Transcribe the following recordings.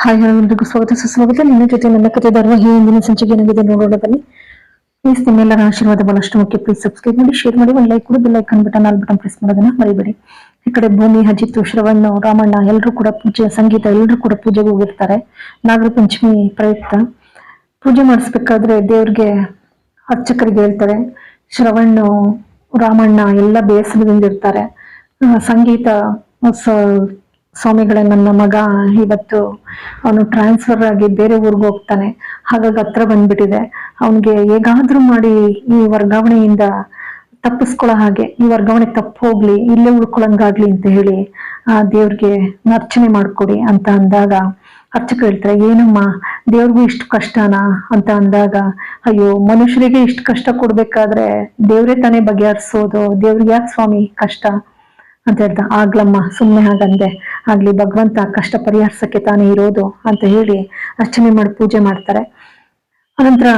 Hi ಎಲ್ಲರಿಗೂ ಸ್ವಾಗತ. ಸುಸ್ವಾಗತ. ನಿನ್ನ ಜೊತೆ ನನ್ನ ಕತೆ ಬರುವ ಈ ಹಿಂದಿನ ಸಂಚಿಕೆ ಏನಾಗಿದೆ ನೋಡೋಣ ಬನ್ನಿ. ಪ್ಲೀಸ್ ನಿಮ್ಮೆಲ್ಲರ ಆಶೀರ್ವಾದ ಬಹಳಷ್ಟು ಮುಖ್ಯ. ಪ್ಲೀಸ್ ಸಬ್ಸ್ಕ್ರೈಬ್ ಮಾಡಿ ಶೇರ್ ಮಾಡಿ, ಒಂದು ಲೈಕ್ ಕೊಡಿ bell icon button all button press ಮಾಡೋದನ್ನ ಮರಿಬೇಡಿ. ಈ ಕಡೆ ಭೂಮಿ ಅಜಿತ್, ಶ್ರವಣ್ಣ, ರಾಮಣ್ಣ ಎಲ್ಲರೂ ಕೂಡ ಪೂಜೆ, ಸಂಗೀತ ಎಲ್ಲರೂ ಕೂಡ ಪೂಜೆಗೆ ಹೋಗಿರ್ತಾರೆ. ನಾಗರ ಪಂಚಮಿ ಪ್ರಯುಕ್ತ. ಪೂಜೆ ಮಾಡಿಸ್ಬೇಕಾದ್ರೆ ದೇವ್ರಿಗೆ ಅರ್ಚಕರಿಗೆ ಹೇಳ್ತಾರೆ. ಶ್ರವಣ್ಣ, ರಾಮಣ್ಣ ಎಲ್ಲ ಬೇಸರದಿಂದ ಇರ್ತಾರೆ. ಸಂಗೀತ ಸ್ವಾಮಿಗಳೇ ನನ್ನ ಮಗ ಇವತ್ತು ಅವನು ಟ್ರಾನ್ಸ್ಫರ್ ಆಗಿ ಬೇರೆ ಊರಿಗೆ ಹೋಗ್ತಾನೆ. ಹಾಗಾಗಿ ಹತ್ರ ಬಂದ್ಬಿಟ್ಟಿದೆ. ಅವನಿಗೆ ಹೇಗಾದ್ರೂ ಮಾಡಿ ಈ ವರ್ಗಾವಣೆಯಿಂದ ತಪ್ಪಿಸ್ಕೊಳ ಹಾಗೆ. ಈ ವರ್ಗಾವಣೆ ತಪ್ಪು ಹೋಗ್ಲಿ, ಇಲ್ಲೇ ಉಳ್ಕೊಳಂಗಾಗ್ಲಿ ಅಂತ ಹೇಳಿ ಆ ದೇವ್ರಿಗೆ ಅರ್ಚನೆ ಮಾಡ್ಕೊಡಿ ಅಂತ ಅಂದಾಗ ಅರ್ಚಕ ಹೇಳ್ತಾರೆ, ಏನಮ್ಮ, ದೇವ್ರಿಗೂ ಇಷ್ಟು ಕಷ್ಟನಾ? ಅಂತ ಅಂದಾಗ, ಅಯ್ಯೋ, ಮನುಷ್ಯರಿಗೆ ಇಷ್ಟು ಕಷ್ಟ ಕೊಡ್ಬೇಕಾದ್ರೆ ದೇವ್ರೇ ತಾನೇ ಬಗೆಹರಿಸೋದು. ದೇವ್ರಿಗೆ ಯಾಕೆ ಸ್ವಾಮಿ ಕಷ್ಟ? ಅಂತ ಹೇಳ್ದ ಆಗ್ಲಮ್ಮ ಸುಮ್ಮನೆ ಹಾಗಂದೆ ಆಗ್ಲಿ, ಭಗವಂತ ಕಷ್ಟ ಪರಿಹರಿಸಕ್ಕೆ ತಾನೇ ಇರೋದು ಅಂತ ಹೇಳಿ ಅರ್ಚನೆ ಮಾಡಿ ಪೂಜೆ ಮಾಡ್ತಾರೆ. ಅನಂತರ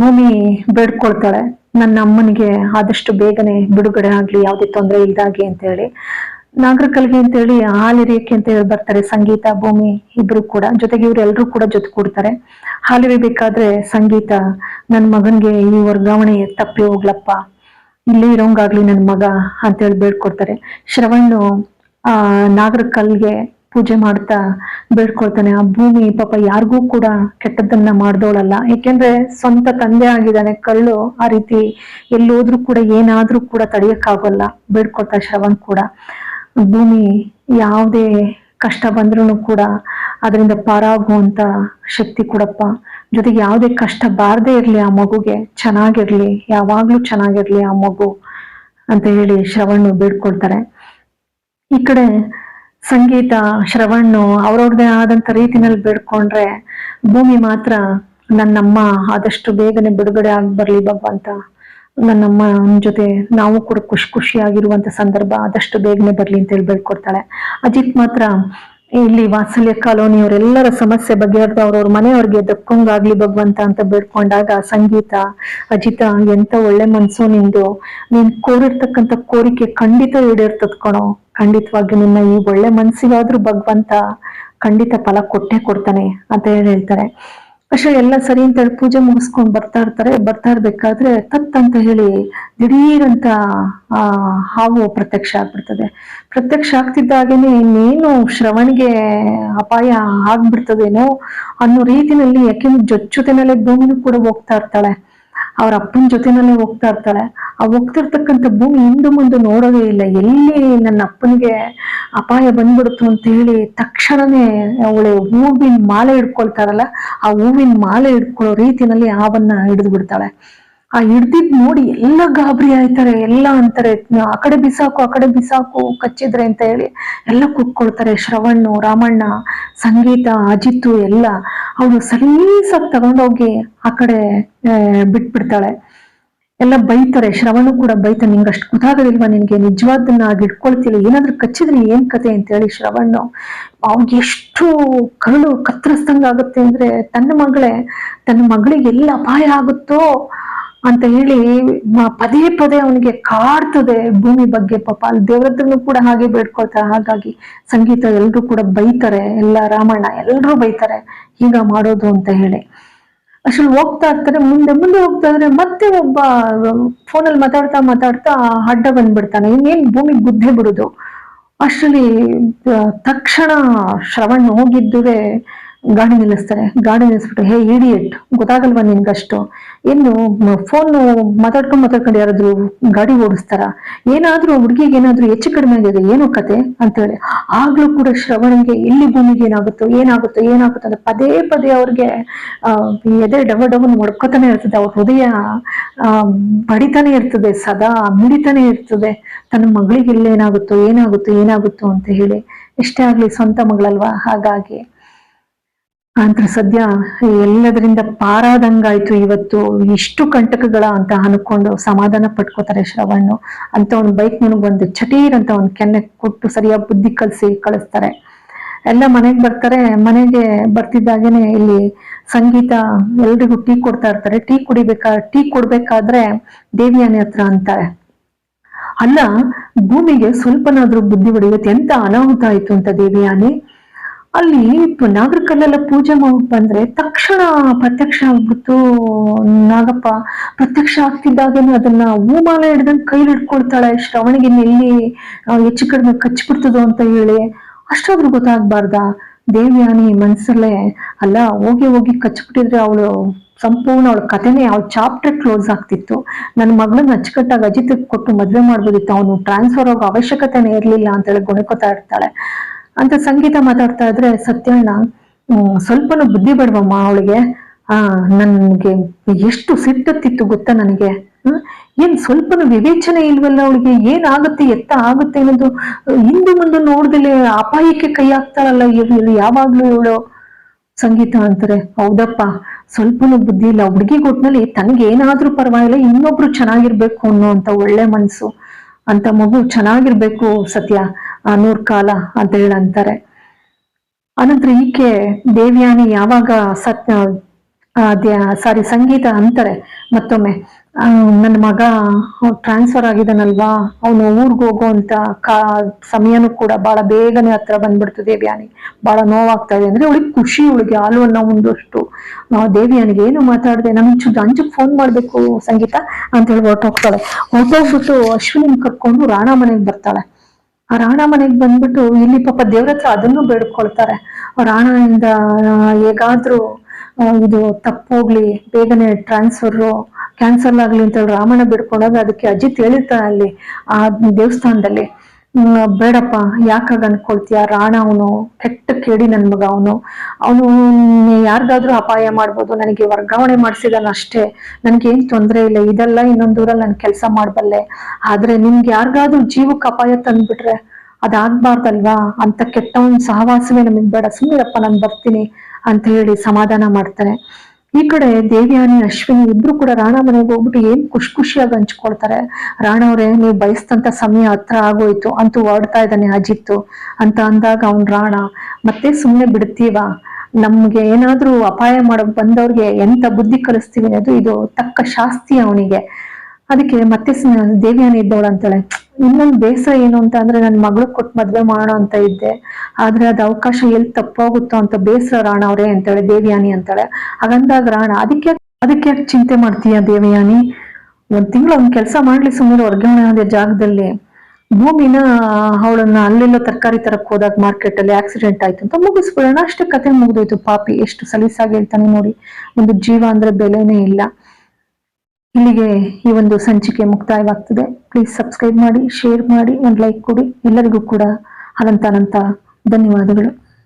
ಭೂಮಿ ಬೇಡ್ಕೊಳ್ತಾಳೆ. ನನ್ನ ಅಮ್ಮನಿಗೆ ಆದಷ್ಟು ಬೇಗನೆ ಬಿಡುಗಡೆ ಆಗ್ಲಿ, ಯಾವುದೇ ತೊಂದರೆ ಇಲ್ದಾಗಿ ಅಂತ ಹೇಳಿ. ನಾಗರಕಲ್ಗೆ ಅಂತ ಹೇಳಿ ಹಾಲಿರಿಯಕ್ಕೆ ಅಂತ ಹೇಳಿ ಬರ್ತಾರೆ, ಸಂಗೀತ, ಭೂಮಿ ಇಬ್ರು ಕೂಡ. ಜೊತೆಗೆ ಇವ್ರು ಎಲ್ರು ಕೂಡ ಜೊತೆ ಕೊಡ್ತಾರೆ ಹಾಲಿರಿಬೇಕಾದ್ರೆ ಸಂಗೀತ, ನನ್ನ ಮಗನ್ಗೆ ಈ ವರ್ಗಾವಣೆ ತಪ್ಪಿ ಹೋಗ್ಲಪ್ಪ. ಇಲ್ಲೇ ಇರೋಂಗಾಗ್ಲಿ ನನ್ನ ಮಗ ಅಂತೇಳಿ ಬೇಡ್ಕೊಡ್ತಾರೆ. ಶ್ರವಣ್ಣು ಆ, ನಾಗರ ಕಲ್ಗೆ ಪೂಜೆ ಮಾಡ್ತಾ ಬೇಡ್ಕೊಳ್ತಾನೆ. ಆ ಭೂಮಿ ಪಾಪ ಯಾರಿಗೂ ಕೂಡ ಕೆಟ್ಟದ್ದನ್ನ ಮಾಡ್ದೋಳಲ್ಲ. ಯಾಕೆಂದ್ರೆ ಸ್ವಂತ ತಂದೆ ಆಗಿದ್ದಾನೆ ಕಳ್ಳು ಆ ರೀತಿ ಎಲ್ಲೋದ್ರೂ ಕೂಡ ಏನಾದ್ರೂ ಕೂಡ ತಡೆಯಕ್ಕಾಗಲ್ಲ. ಬೇಡ್ಕೊಳ್ತಾ ಶ್ರವಣ್ ಕೂಡ. ಭೂಮಿ ಯಾವುದೇ ಕಷ್ಟ ಬಂದ್ರೂ ಕೂಡ ಅದರಿಂದ ಪಾರಾಗುವಂತ ಶಕ್ತಿ ಕೊಡಪ್ಪ. ಜೊತೆಗೆ ಯಾವುದೇ ಕಷ್ಟ ಬಾರದೇ ಇರಲಿ ಆ ಮಗುಗೆ, ಚೆನ್ನಾಗಿರ್ಲಿ, ಯಾವಾಗ್ಲೂ ಚೆನ್ನಾಗಿರ್ಲಿ ಆ ಮಗು ಅಂತ ಹೇಳಿ ಶ್ರವಣ್ಣು ಬೇಡ್ಕೊಳ್ತಾರೆ. ಈ ಕಡೆ ಸಂಗೀತ, ಶ್ರವಣ್ಣು ಅವ್ರವ್ರದೇ ಆದಂತ ರೀತಿನಲ್ಲಿ ಬೇಡ್ಕೊಂಡ್ರೆ ಭೂಮಿ ಮಾತ್ರ ನನ್ನಮ್ಮ ಆದಷ್ಟು ಬೇಗನೆ ಬಿಡುಗಡೆ ಆಗಿ ಬರ್ಲಿ ಭಗವಂತ ನನ್ನಮ್ಮ ಜೊತೆ ನಾವು ಕೂಡ ಖುಷಿ ಖುಷಿಯಾಗಿರುವಂತ ಸಂದರ್ಭ ಆದಷ್ಟು ಬೇಗನೆ ಬರ್ಲಿ ಅಂತ ಹೇಳಿ ಬೇಡ್ಕೊಡ್ತಾಳೆ. ಅಜಿತ್ ಮಾತ್ರ ಇಲ್ಲಿ ವಾತ್ಸಲ್ಯ ಕಾಲೋನಿಯವರೆಲ್ಲರ ಸಮಸ್ಯೆ ಬಗೆಹರಿದು ಅವ್ರವ್ರ ಮನೆಯವ್ರಿಗೆ ದಕ್ಕೊಂಗಾಗ್ಲಿ ಭಗವಂತ ಅಂತ ಬೇಡ್ಕೊಂಡಾಗ ಸಂಗೀತ, ಅಜಿತ, ಎಂತ ಒಳ್ಳೆ ಮನ್ಸು ನಿಂದು. ನೀನ್ ಕೋರಿರ್ತಕ್ಕಂಥ ಕೋರಿಕೆ ಖಂಡಿತ ಈಡೇರ್ತದ್ ಕಣೋ. ಖಂಡಿತವಾಗಿ ನಿನ್ನ ಈ ಒಳ್ಳೆ ಮನ್ಸಿಗಾದ್ರೂ ಭಗವಂತ ಖಂಡಿತ ಫಲ ಕೊಟ್ಟೆ ಕೊಡ್ತಾನೆ ಅಂತ ಹೇಳಿ ಹೇಳ್ತಾರೆ. ಅಷ್ಟೇ ಎಲ್ಲ ಸರಿ ಅಂತ ಹೇಳಿ ಪೂಜೆ ಮುಗಿಸ್ಕೊಂಡ್ ಬರ್ತಾ ಇರ್ತಾರೆ. ಬರ್ತಾ ಇರ್ಬೇಕಾದ್ರೆ ತತ್ ಅಂತ ಹೇಳಿ ದಿಢೀರಂತ, ಆ, ಹಾವು ಪ್ರತ್ಯಕ್ಷ ಆಗ್ಬಿಡ್ತದೆ. ಪ್ರತ್ಯಕ್ಷ ಆಗ್ತಿದ್ದಾಗೇನೆ ಇನ್ನೇನು ಶ್ರವಣಿಗೆ ಅಪಾಯ ಆಗ್ಬಿಡ್ತದೇನೋ ಅನ್ನೋ ರೀತಿನಲ್ಲಿ ಯಾಕೆಂದ್ರೆ ಮೇಲೆ ಭೂಮಿನೂ ಕೂಡ ಹೋಗ್ತಾ ಇರ್ತಾಳೆ. ಅವ್ರ ಅಪ್ಪನ ಜೊತೆನಲ್ಲೇ ಹೋಗ್ತಾ ಇರ್ತಾಳೆ. ಆ ಹೋಗ್ತಿರ್ತಕ್ಕಂಥ ಭೂಮಿ ಹಿಂದೆ ಮುಂದೆ ನೋಡೋದೇ ಇಲ್ಲ. ಎಲ್ಲಿ ನನ್ನ ಅಪ್ಪನಿಗೆ ಅಪಾಯ ಬಂದ್ಬಿಡ್ತು ಅಂತ ಹೇಳಿ ತಕ್ಷಣನೇ ಅವಳು ಹೂವಿನ ಮಾಲೆ ಹಿಡ್ಕೊಳ್ತಾರಲ್ಲ ಆ ಹೂವಿನ ಮಾಲೆ ಹಿಡ್ಕೊಳ್ಳೋ ರೀತಿನಲ್ಲಿ ಆವನ್ನ ಹಿಡಿದು ಬಿಡ್ತಾಳೆ. ಆ ಹಿಡ್ದಿದ್ ನೋಡಿ ಎಲ್ಲ ಗಾಬರಿ ಆಯ್ತಾರೆ. ಎಲ್ಲ ಅಂತಾರೆ, ಆ ಕಡೆ ಬಿಸಾಕು, ಆ ಕಡೆ ಬಿಸಾಕು, ಕಚ್ಚಿದ್ರೆ ಅಂತ ಹೇಳಿ ಎಲ್ಲ ಕೂತ್ಕೊಳ್ತಾರೆ. ಶ್ರವಣ್ಣು ರಾಮಣ್ಣ, ಸಂಗೀತ ಅಜಿತ್ತು ಎಲ್ಲ ಅವಳು ಸಲೀಸಾಗಿ ತಗೊಂಡೋಗಿ ಆ ಕಡೆ ಬಿಟ್ಬಿಡ್ತಾಳೆ. ಎಲ್ಲ ಬೈತಾರೆ. ಶ್ರವಣು ಕೂಡ ಬೈತ ನಿಂಗೆ ಅಷ್ಟು ಗೊತ್ತಾಗೋದಿಲ್ವಾ ನಿನ್ಗೆ? ನಿಜವಾದನ್ನ ಆಗಿ ಇಟ್ಕೊಳ್ತಿಲ್ಲ ಏನಾದ್ರೂ ಕಚ್ಚಿದ್ರೆ ಏನ್ ಕತೆ? ಅಂತ ಹೇಳಿ ಶ್ರವಣ್ಣು ಅವ್ನಿಗೆ ಎಷ್ಟು ಕರುಳು ಕತ್ತರಿಸ್ದಂಗಾಗುತ್ತೆ ಅಂದ್ರೆ, ತನ್ನ ಮಗಳೇ, ತನ್ನ ಮಗಳಿಗೆ ಎಲ್ಲ ಅಪಾಯ ಆಗುತ್ತೋ ಅಂತ ಹೇಳಿ ಪದೇ ಪದೇ ಅವನಿಗೆ ಕಾಡ್ತದೆ ಭೂಮಿ ಬಗ್ಗೆ ಪಾಪ. ಅಲ್ಲಿ ದೇವ್ರದ್ರೂ ಕೂಡ ಹಾಗೆ ಬೇಡ್ಕೊಳ್ತಾರೆ. ಹಾಗಾಗಿ ಸಂಗೀತ ಎಲ್ರು ಕೂಡ ಬೈತಾರೆ. ಎಲ್ಲ ರಾಮಾಯಣ ಎಲ್ರು ಬೈತಾರೆ. ಹೀಗ ಮಾಡೋದು ಅಂತ ಹೇಳಿ. ಅಷ್ಟು ಹೋಗ್ತಾ ಇರ್ತಾರೆ. ಮುಂದೆ ಮುಂದೆ ಹೋಗ್ತಾ ಇದ್ರೆ ಮತ್ತೆ ಒಬ್ಬ ಫೋನಲ್ಲಿ ಮಾತಾಡ್ತಾ ಮಾತಾಡ್ತಾ ಅಡ್ಡ ಬಂದ್ಬಿಡ್ತಾನೆ. ಇನ್ನೇನ್ ಭೂಮಿ ಗುದ್ದೆ ಬಿಡುದು. ಅಷ್ಟರಲ್ಲಿ ತಕ್ಷಣ ಶ್ರವಣ್ ಹೋಗಿದ್ದುವೆ ಗಾಡಿ ನಿಲ್ಲಿಸ್ತಾರೆ. ಗಾಡಿ ನಿಲ್ಲಿಸ್ಬಿಟ್ಟು, ಹೇ ಇಡಿಯಟ್ ಗೊತ್ತಾಗಲ್ವಾ ನಿನ್ಗಷ್ಟು? ಏನು ಫೋನ್ ಮಾತಾಡ್ಕೊಂಡು ಮಾತಾಡ್ಕೊಂಡು ಯಾರಾದ್ರು ಗಾಡಿ ಓಡಿಸ್ತಾರ? ಏನಾದ್ರೂ ಹುಡುಗಿಗೆ ಏನಾದ್ರೂ ಹೆಚ್ಚು ಕಡಿಮೆ ಆಗಿದೆ, ಏನು ಕತೆ ಅಂತೇಳಿ ಆಗ್ಲೂ ಕೂಡ ಶ್ರವಣಿಗೆ ಎಲ್ಲಿ ಭೂಮಿಗೆ ಏನಾಗುತ್ತೋ ಏನಾಗುತ್ತೋ ಏನಾಗುತ್ತೋ ಅಂತ ಪದೇ ಪದೇ ಅವ್ರಿಗೆ ಎದೆ ಡಬ ಡವನ್ ಹೊಡ್ಕೋತಾನೆ ಇರ್ತದೆ. ಅವ್ರ ಹೃದಯ ಬಡಿತಾನೆ ಇರ್ತದೆ, ಸದಾ ಮಿಡಿತಾನೆ ಇರ್ತದೆ. ತನ್ನ ಮಗಳಿಗೆ ಇಲ್ಲೇನಾಗುತ್ತೋ ಏನಾಗುತ್ತೋ ಏನಾಗುತ್ತೋ ಅಂತ ಹೇಳಿ ಇಷ್ಟೇ ಆಗ್ಲಿ ಸ್ವಂತ ಮಗಳಲ್ವಾ? ಹಾಗಾಗಿ ಅಂತ ಸದ್ಯ ಎಲ್ಲದರಿಂದ ಪಾರಾದಂಗಾಯ್ತು ಇವತ್ತು. ಇಷ್ಟು ಕಂಟಕಗಳ ಅಂತ ಅನ್ಕೊಂಡು ಸಮಾಧಾನ ಪಟ್ಕೋತಾರೆ ಶ್ರವಣ್ಣು ಅಂತ ಅವ್ನ ಬೈಕ್ ನನಗೆ ಒಂದು ಚಟೀರ್ ಅಂತ ಒಂದು ಕೆನ್ನೆ ಕೊಟ್ಟು ಸರಿಯಾಗಿ ಬುದ್ಧಿ ಕಲಿಸಿ ಕಳಿಸ್ತಾರೆ. ಎಲ್ಲ ಮನೆಗೆ ಬರ್ತಾರೆ. ಮನೆಗೆ ಬರ್ತಿದ್ದಾಗೇನೆ ಇಲ್ಲಿ ಸಂಗೀತ ಎಲ್ರಿಗೂ ಟೀ ಕೊಡ್ತಾ ಇರ್ತಾರೆ. ಟೀ ಕುಡಿಬೇಕಾ, ಟೀ ಕೊಡ್ಬೇಕಾದ್ರೆ ದೇವಿಯಾನಿ ಹತ್ರ ಅಂತಾರೆ. ಅಲ್ಲ, ಭೂಮಿಗೆ ಸ್ವಲ್ಪನಾದ್ರೂ ಬುದ್ಧಿ ಹೊಡೆಯುತ್ತೆ. ಎಂತ ಅನಾಹುತ ಆಯ್ತು ಅಂತ ದೇವಿಯಾನಿ? ಅಲ್ಲಿ ನಾಗರಕಲ್ಲೆಲ್ಲ ಪೂಜೆ ಮಾಡಿ ಬಂದ್ರೆ ತಕ್ಷಣ ಪ್ರತ್ಯಕ್ಷ ಆಗ್ಬಿಟ್ಟು ನಾಗಪ್ಪ ಪ್ರತ್ಯಕ್ಷ ಆಗ್ತಿದ್ದಾಗೇನು ಅದನ್ನ ಹೂಮಾಲೆ ಹಿಡ್ದಂಗೆ ಕೈಲಿ ಹಿಡ್ಕೊಳ್ತಾಳೆ, ಶ್ರವಣಿಗೆ ಎಲ್ಲಿ ಹೆಚ್ಚು ಕಡಿಮೆ ಕಚ್ಚಿಬಿಡ್ತದೋ ಅಂತ ಹೇಳಿ ಅಷ್ಟಾದ್ರೂ ಗೊತ್ತಾಗ್ಬಾರ್ದ. ದೇವ್ಯಾನಿ ಮನ್ಸಲ್ಲೇ ಅಲ್ಲ, ಹೋಗಿ ಹೋಗಿ ಕಚ್ಬಿಟ್ಟಿದ್ರೆ ಅವಳು ಸಂಪೂರ್ಣ ಅವಳ ಕಥೆನೇ, ಅವಳ ಚಾಪ್ಟರ್ ಕ್ಲೋಸ್ ಆಗ್ತಿತ್ತು. ನನ್ನ ಮಗಳನ್ನ ಅಚ್ಚುಕಟ್ಟಾಗಿ ಅಜಿತ್ ಕೊಟ್ಟು ಮದ್ವೆ ಮಾಡ್ಬೋದಿತ್ತು. ಅವನು ಟ್ರಾನ್ಸ್ಫರ್ ಆಗೋ ಅವಶ್ಯಕತೆನೇ ಇರಲಿಲ್ಲ ಅಂತ ಹೇಳಿ ಗೊಣಕೋತಾ ಇರ್ತಾಳೆ. ಅಂತ ಸಂಗೀತ ಮಾತಾಡ್ತಾ ಇದ್ರೆ ಸತ್ಯಣ್ಣ ಸ್ವಲ್ಪನೂ ಬುದ್ಧಿ ಬೇಡವಮ್ಮ ಅವಳಿಗೆ? ಆ, ನನ್ಗೆ ಎಷ್ಟು ಸಿಟ್ಟತ್ತಿತ್ತು ಗೊತ್ತಾ ನನಗೆ? ಏನ್ ಸ್ವಲ್ಪನೂ ವಿವೇಚನೆ ಇಲ್ವಲ್ಲ ಅವಳಿಗೆ? ಏನಾಗುತ್ತೆ ಎತ್ತ ಆಗುತ್ತೆ ಅನ್ನೋದು ಹಿಂದೆ ಮುಂದೆ ನೋಡ್ದಲೆ ಅಪಾಯಕ್ಕೆ ಕೈ ಹಾಕ್ತಾಳಲ್ಲ ಇವಳು ಯಾವಾಗ್ಲೂ ಇವಳು? ಸಂಗೀತ ಅಂತಾರೆ, ಹೌದಪ್ಪ, ಸ್ವಲ್ಪನೂ ಬುದ್ಧಿ ಇಲ್ಲ. ಹುಡುಗಿ ಒಟ್ನಲ್ಲಿ ತನ್ಗೆ ಏನಾದ್ರೂ ಪರವಾಗಿಲ್ಲ, ಇನ್ನೊಬ್ರು ಚೆನ್ನಾಗಿರ್ಬೇಕು ಅನ್ನೋ ಒಳ್ಳೆ ಮನ್ಸು. ಅಂತ ಮಗು ಚೆನ್ನಾಗಿರ್ಬೇಕು ಸತ್ಯ. ನೂರ್ ಕಾಲ ಅಂತ ಹೇಳಿ ಅಂತಾರೆ. ಅನಂತರ ಈಕೆ ದೇವ್ಯಾನಿ ಯಾವಾಗ ಸತ್ ಸಾರಿ ಸಂಗೀತ ಅಂತಾರೆ ಮತ್ತೊಮ್ಮೆ ನನ್ನ ಮಗ ಟ್ರಾನ್ಸ್ಫರ್ ಆಗಿದಾನಲ್ವಾ ಅವನು ಊರ್ಗ್ ಹೋಗೋ ಅಂತ ಕಾ, ಸಮಯನೂ ಕೂಡ ಬಹಳ ಬೇಗನೆ ಹತ್ರ ಬಂದ್ಬಿಡ್ತು ದೇವ್ಯಾನಿ. ಬಹಳ ನೋವಾಗ್ತಾ ಇದೆ ಅಂದ್ರೆ ಅವಳಿಗೆ ಖುಷಿ, ಅವಳಿಗೆ ಹಾಲು ಅನ್ನೋ ಒಂದಷ್ಟು ದೇವ್ಯಾನಿಗೆ ಏನು ಮಾತಾಡಿದೆ ನಮ್ ಅಂಜಕ್ ಫೋನ್ ಮಾಡ್ಬೇಕು ಸಂಗೀತ ಅಂತ ಹೇಳಿ ಹೊರಟೋಗ್ತಾಳೆ. ಹೊರಟೋಗ್ಬಿಟ್ಟು ಅಶ್ವಿನಿ ಕರ್ಕೊಂಡು ರಾಣ ಮನೆಗೆ ಬರ್ತಾಳೆ. ರಾಣ ಮನೆಗೆ ಬಂದ್ಬಿಟ್ಟು ಇಲ್ಲಿ ಪಾಪ ದೇವ್ರ ಹತ್ರ ಅದನ್ನು ಬೇಡ್ಕೊಳ್ತಾರೆ. ಆ ರಾಣದಿಂದ ಆ, ಹೇಗಾದ್ರೂ ಆ, ಇದು ತಪ್ಪೋಗ್ಲಿ ಬೇಗನೆ ಟ್ರಾನ್ಸ್ಫರ್ ಕ್ಯಾನ್ಸಲ್ ಆಗ್ಲಿ ಅಂತ ರಾಮಣ್ಣ ಬಿಡ್ಕೊಂಡಾಗ ಅದಕ್ಕೆ ಅಜಿತ್ ಹೇಳಿರ್ತಾನೆ ಅಲ್ಲಿ ಆ ದೇವಸ್ಥಾನದಲ್ಲಿ. ಬೇಡಪ್ಪ, ಯಾಕಾಗ ಅನ್ಕೊಳ್ತೀಯ? ರಾಣ ಅವನು, ಕೆಟ್ಟ ಕೇಳಿ ನನ್ ಮಗ ಅವನು. ಅವನು ಯಾರಿಗಾದ್ರೂ ಅಪಾಯ ಮಾಡ್ಬೋದು, ನನಗೆ ವರ್ಗಾವಣೆ ಮಾಡಿಸಿದಾನ ಅಷ್ಟೇ. ನನ್ಗೆ ಏನ್ ತೊಂದ್ರೆ ಇಲ್ಲ, ಇದೆಲ್ಲ ಇನ್ನೊಂದ್ ಊರಲ್ಲಿ ನಾನು ಕೆಲಸ ಮಾಡ್ಬಲ್ಲೆ. ಆದ್ರೆ ನಿಮ್ಗೆ ಯಾರಿಗಾದ್ರೂ ಜೀವಕ್ಕೆ ಅಪಾಯ ತಂದ್ಬಿಟ್ರೆ ಅದಾಗ್ಬಾರ್ದಲ್ವಾ? ಅಂತ ಕೆಟ್ಟವನ್ ಸಹವಾಸವೇ ನಮಗ್ ಬೇಡ. ಸುಮ್ಮನಿರಪ್ಪ ನಾನು ಬರ್ತೀನಿ ಅಂತ ಹೇಳಿ ಸಮಾಧಾನ ಮಾಡ್ತಾರೆ ಈ ಕಡೆ ದೇವ್ಯಾನಿ ಅಶ್ವಿನಿ ಇಬ್ರು ಕೂಡ ರಾಣ ಮನೆಗೆ ಹೋಗ್ಬಿಟ್ಟು ಏನ್ ಖುಷಿ ಖುಷಿಯಾಗಿ ಹಂಚ್ಕೊಳ್ತಾರೆ. ರಾಣ ಅವ್ರೆ, ನೀವು ಬಯಸ್ತಂತ ಸಮಯ ಹತ್ರ ಆಗೋಯ್ತು, ಅಂತೂ ಓಡ್ತಾ ಇದ್ದಾನೆ ಅಜಿತ್ತು. ಅಂತ ಅಂದಾಗ ಅವ್ನ್ ರಾಣ, ಮತ್ತೆ ಸುಮ್ನೆ ಬಿಡ್ತೀವ? ನಮ್ಗೆ ಏನಾದ್ರೂ ಅಪಾಯ ಮಾಡಕ್ ಬಂದವ್ರಿಗೆ ಎಂತ ಬುದ್ಧಿ ಕಲಿಸ್ತೀವಿ ಅನ್ನೋದು ಇದು ತಕ್ಕ ಶಾಸ್ತಿ ಅವನಿಗೆ. ಅದಕ್ಕೆ ಮತ್ತೆ ದೇವ್ಯಾನಿ ಇದ್ದವಳು ಅಂತಾಳೆ ಇನ್ನೊಂದು ಬೇಸರ ಏನು ಅಂತ ಅಂದ್ರೆ ನನ್ನ ಮಗಳು ಕೊಟ್ಟು ಮದ್ವೆ ಮಾಡೋಣ ಅಂತ ಇದ್ದೆ. ಆದ್ರೆ ಅದು ಅವಕಾಶ ಎಲ್ಲಿ ತಪ್ಪಾಗುತ್ತೋ ಅಂತ ಬೇಸರ ರಾಣ ಅವ್ರೆ ಅಂತಾಳೆ, ದೇವಯಾನಿ ಅಂತಾಳೆ. ಹಾಗಂದಾಗ ರಾಣ, ಅದಕ್ಕೆ ಅದಕ್ಕೆ ಚಿಂತೆ ಮಾಡ್ತೀಯ ದೇವಯಾನಿ? ಒಂದ್ ತಿಂಗಳು ಒಂದ್ ಕೆಲಸ ಮಾಡ್ಲಿ ಸುಮ್ಮನೆ ವರ್ಗಾವಣೆ ಆದ ಜಾಗದಲ್ಲಿ. ಭೂಮಿನ ಅವಳನ್ನ ಅಲ್ಲೆಲ್ಲ ತರಕಾರಿ ತರಕ್ ಹೋದಾಗ ಮಾರ್ಕೆಟ್ ಅಲ್ಲಿ ಆಕ್ಸಿಡೆಂಟ್ ಆಯ್ತು ಅಂತ ಮುಗಿಸ್ಬಿಡೋಣ. ಅಷ್ಟೇ ಕತೆ ಮುಗಿದೋಯ್ತು ಪಾಪಿ. ಎಷ್ಟು ಸಲೀಸಾಗಿ ಹೇಳ್ತಾನೆ ನೋಡಿ. ಒಂದು ಜೀವ ಅಂದ್ರೆ ಬೆಲೆನೇ ಇಲ್ಲ. ಇಲ್ಲಿಗೆ ಈ ಒಂದು ಸಂಚಿಕೆ ಮುಕ್ತಾಯವಾಗ್ತದೆ. ಪ್ಲೀಸ್ ಸಬ್ಸ್ಕ್ರೈಬ್ ಮಾಡಿ ಶೇರ್ ಮಾಡಿ, ಒಂದು ಲೈಕ್ ಕೊಡಿ. ಎಲ್ಲರಿಗೂ ಕೂಡ ಅನಂತ ಅನಂತ ಧನ್ಯವಾದಗಳು.